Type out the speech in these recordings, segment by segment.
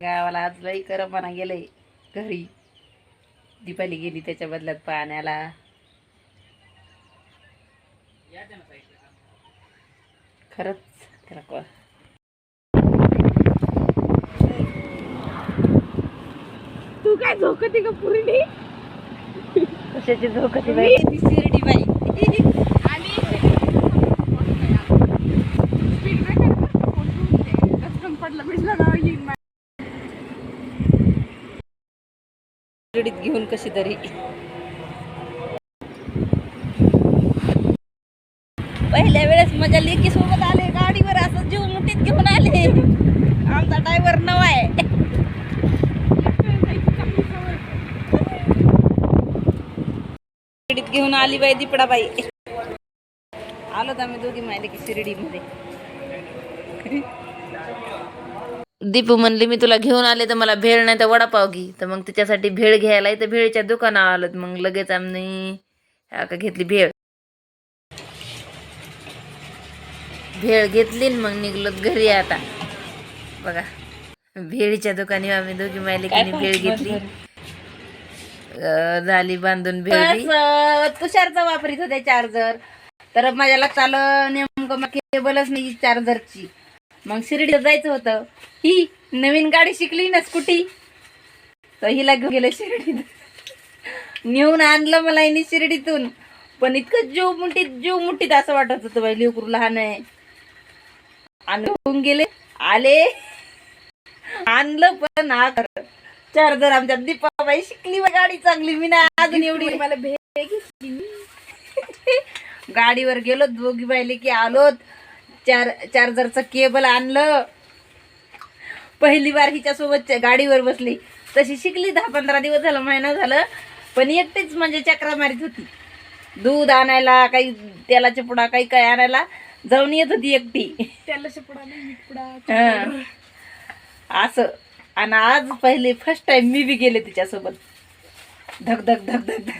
गावाला आज लई करमाना गेलंय घरी. दीपाली गेली त्याच्या बदल्यात पाण्याला. खरंच त्याला तू काय झोकती का पुरली कशाची झोकती बाई? ती शिर्डी बाई आणि स्पीड ब्रेकर पडला बिडला ना येईन मा- शिर्डीत घेऊन कशी तरी. पहिल्या वेळेस माझ्या लेकी सोबत आले गाडीवर असं जीव मुठीत घेऊन आले. आमचा ड्रायव्हर नवा आहे. शिर्डीत घेऊन आली बाई दिपडाबाई. आलो तर आम्ही दोघी माहिले की शिर्डीमध्ये. दीपू म्हणली मी तुला घेऊन आले तर मला भेळ नाही तर वडापाव घे. तर मग तिच्यासाठी भेळ घ्यायला तर भेळच्या दुकानावर आलो मग लगेच आम्ही का घेतली भेळ. भेळ घेतली मग निघलो घरी आता. बघा भेळीच्या दुकानी आम्ही दोघी माहिले की भेळ घेतली. झाली बांधून भेळ. तुषारचा वापरीत होते चार्जर. तर माझ्या लक्षात आलं नेमकं मग केबलच नाही चार्जरची. मग शिर्डीला जायचं होतं. ही नवीन गाडी शिकली ना स्कूटी. तर हिला घेऊन गेलं शिर्डीत. नेऊन आणलं मला हिने शिर्डीतून. पण इतकं जीव मुठीत जीव मुठीत असं वाटत होतं बाई लेकरू लहान आहे. आणि घेऊन गेले. आले. आणलं पण हा चार्जर आमच्या दीपाबाई शिकली बा गाडी चांगली. मी नाही अजून एवढी. मला भेट गाडीवर गेलो. दोघी बायले की आलो चार चार्जरचं केबल आणलं. पहिली बार हिच्या सोबत गाडीवर बसली. तशी शिकली दहा पंधरा दिवस झालं महिना झालं. पण एकटीच म्हणजे चक्रा मारीत होती. दूध आणायला काही तेलाच्या पुडा काही काय आणायला जाऊन येत होती एकटी. त्याला शेपुडा नाही मीठ पुडा हं. असं. आणि आज पहिले फर्स्ट टाइम मी बी गेले तिच्यासोबत. धक धक धक धक धक.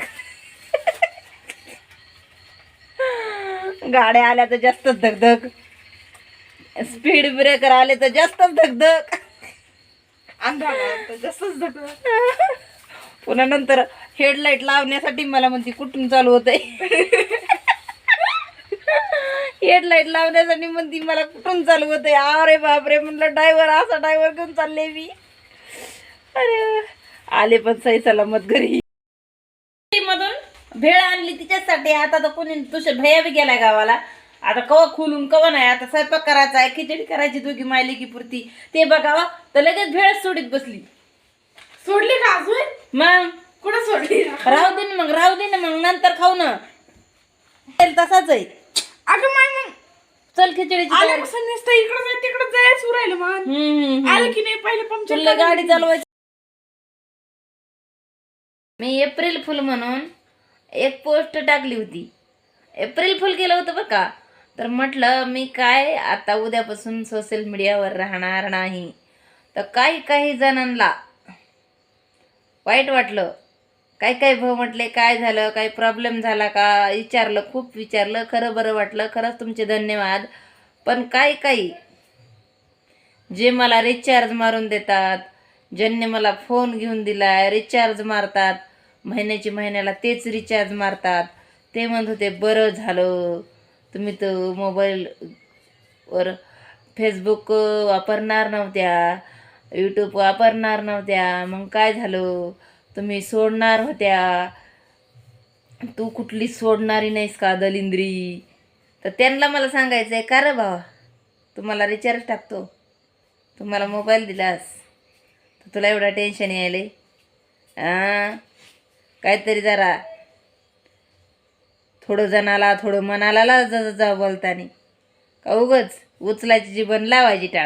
गाड्या आल्या तर जास्तच धकधक स्पीड ब्रेकर आले तर जास्तच धकधक जसंच धकलं पुन्हा नंतर हेडलाईट लावण्यासाठी मला म्हणते कुठून चालू होत हेडलाईट लावण्यासाठी म्हणती मला कुठून चालू होत अरे बापरे म्हणलं ड्रायव्हर असा ड्रायव्हर घेऊन चालले मी. अरे आले पण सही सलामत घरी. मधून भेळ आणली तिच्यासाठी. आता तर कोणी तुझ्या भैया बी गेलाय गावाला. आता कवा खोलून कवा नाही? आता स्वयंपाक करायचा आहे खिचडी करायची दोघी मायली की पुरती. ते बघावा तर लगेच भेळच सोडीत बसली. सोडली का अजून? मग? कुठं सोडली? राहू दे ना मग राहू दे ना मग नंतर खाऊ ना. तेल तसाच आहे. अगं माय मग. चल खिचडीची तयारी. आल्यापासून नुसतं इकडं जाय तिकडं जायचं राहिलं मग हम्म, हम्म, हम्म. आलं की नाही पहिले पंक्चर तुला गाडी चालवायची. मी एप्रिल फुल म्हणून एक पोस्ट टाकली होती. एप्रिल फुल केलं होतं बरं का? तर म्हटलं मी काय आता उद्यापासून सोशल मीडियावर राहणार नाही. तर काही काही जणांना वाईट वाटलं. काय काय भाऊ म्हटले काय झालं? काही प्रॉब्लेम झाला का? विचारलं खूप विचारलं. खरं बरं वाटलं. खरंच तुमचे धन्यवाद. पण काही काही जे मला रिचार्ज मारून देतात ज्यांनी मला फोन घेऊन दिला रिचार्ज मारतात महिन्याची महिन्याला तेच रिचार्ज मारतात. ते म्हणत होते बरं झालं. तुम्ही तर मोबाईलवर फेसबुक वापरणार नव्हत्या यूट्यूब वापरणार नव्हत्या मग काय झालं? तुम्ही सोडणार होत्या. तू कुठली सोडणारी नाहीस का दलिंद्री? तर त्यांना मला सांगायचं आहे का रे भावा? तुम्हाला रिचार्ज टाकतो. तुम्हाला मोबाईल दिलास. तर तुला एवढा टेन्शन यायले काहीतरी जरा थोडं जणाला थोडं मनाला ला जा जा बोलतानी. का उगच उचलायची जीवन लावायची टाळा